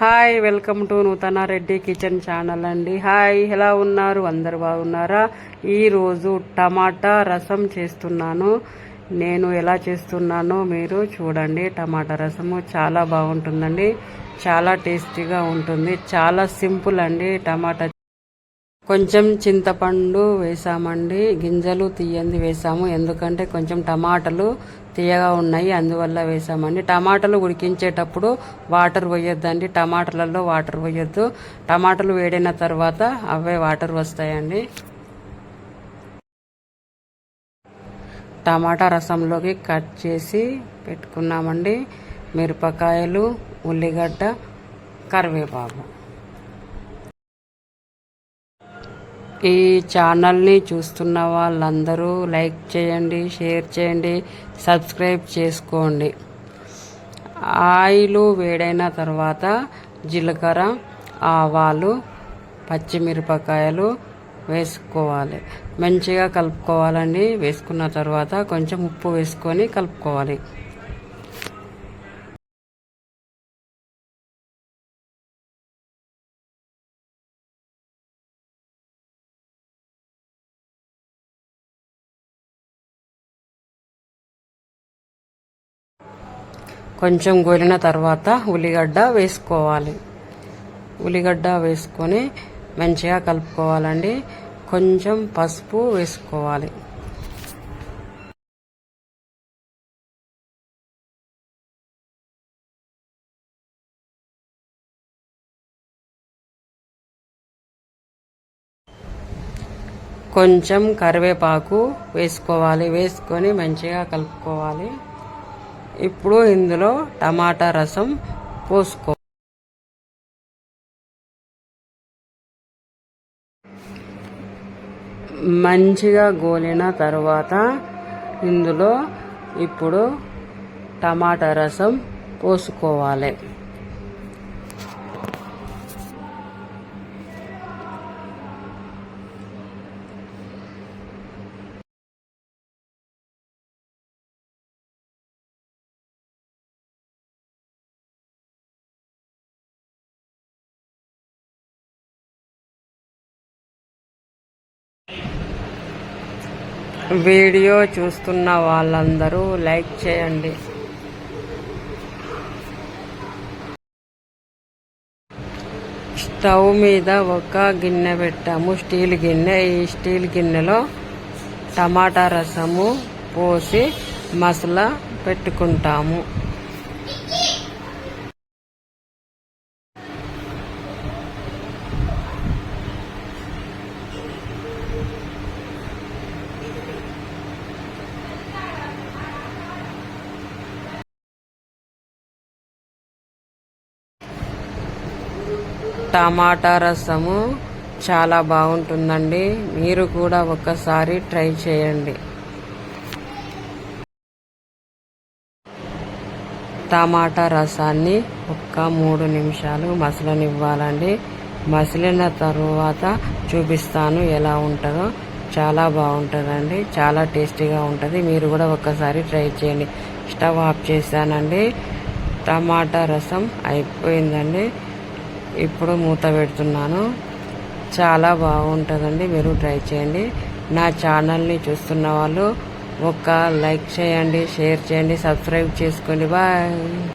Hi welcome to Nuthana Reddy kitchen channel అండి. Hi ఎలా ఉన్నారు? అందరు బాగున్నారా? ఈరోజు టమాటా రసం చేస్తున్నాను. నేను ఎలా చేస్తున్నానో మీరు చూడండి. టమాటా రసము చాలా బాగుంటుందండి. చాలా టేస్టీగా ఉంటుంది. చాలా సింపుల్ అండి టమాటా కొంచెం చింతపండు వేసామండి గింజలు తీయంది వేసాము. ఎందుకంటే కొంచెం టమాటాలు తీయగా ఉన్నాయి అందువల్ల వేసామండి. టమాటాలు ఉడికించేటప్పుడు వాటర్ పోయొద్దండి. టమాటాలలో వాటర్ పోయొద్దు. టమాటాలు వేడిన తర్వాత అవే వాటర్ వస్తాయండి. టమాటా రసంలోకి కట్ చేసి పెట్టుకున్నామండి. మిరపకాయలు ఉల్లిగడ్డ కరివేపాకు. ఈ ఛానల్ని చూస్తున్న వాళ్ళందరూ లైక్ చేయండి షేర్ చేయండి సబ్స్క్రైబ్ చేసుకోండి. ఆయిల్ వేడైన తర్వాత జీలకర్ర ఆవాలు పచ్చిమిరపకాయలు వేసుకోవాలి. మంచిగా కలుపుకోవాలండి. వేసుకున్న తర్వాత కొంచెం ఉప్పు వేసుకొని కలుపుకోవాలి. కొంచెం గోలిన తర్వాత ఉల్లిగడ్డ వేసుకోవాలి. ఉల్లిగడ్డ వేసుకొని మంచిగా కలుపుకోవాలండి. కొంచెం పసుపు వేసుకోవాలి. కొంచెం కరివేపాకు వేసుకోవాలి. వేసుకొని మంచిగా కలుపుకోవాలి. ఇప్పుడు ఇందులో టమాటా రసం పోసుకో. మంచిగా గోలిన తర్వాత ఇందులో ఇప్పుడు టమాటా రసం పోసుకోవాలి. వీడియో చూస్తున్న వాళ్ళందరూ లైక్ చేయండి. స్టవ్ మీద ఒక గిన్నె పెట్టాము. స్టీల్ గిన్నె. ఈ స్టీల్ గిన్నెలో టమాటా రసము పోసి మసాలా పెట్టుకుంటాము. టమాటా రసము చాలా బాగుంటుందండి. మీరు కూడా ఒకసారి ట్రై చేయండి. టమాటా రసాన్ని ఒక్క మూడు నిమిషాలు మసలనివ్వాలండి. మసిలిన తరువాత చూపిస్తాను ఎలా ఉంటుందో. చాలా బాగుంటుందండి. చాలా టేస్టీగా ఉంటుంది. మీరు కూడా ఒక్కసారి ట్రై చేయండి. స్టవ్ ఆఫ్ చేశానండి. టమాటా రసం అయిపోయిందండి. ఇప్పుడు మూత పెడుతున్నాను. చాలా బాగుంటుందండి. మీరు ట్రై చేయండి. నా ఛానల్ని చూస్తున్న వాళ్ళు ఒక లైక్ చేయండి షేర్ చేయండి సబ్స్క్రైబ్ చేసుకోండి. బాయ్.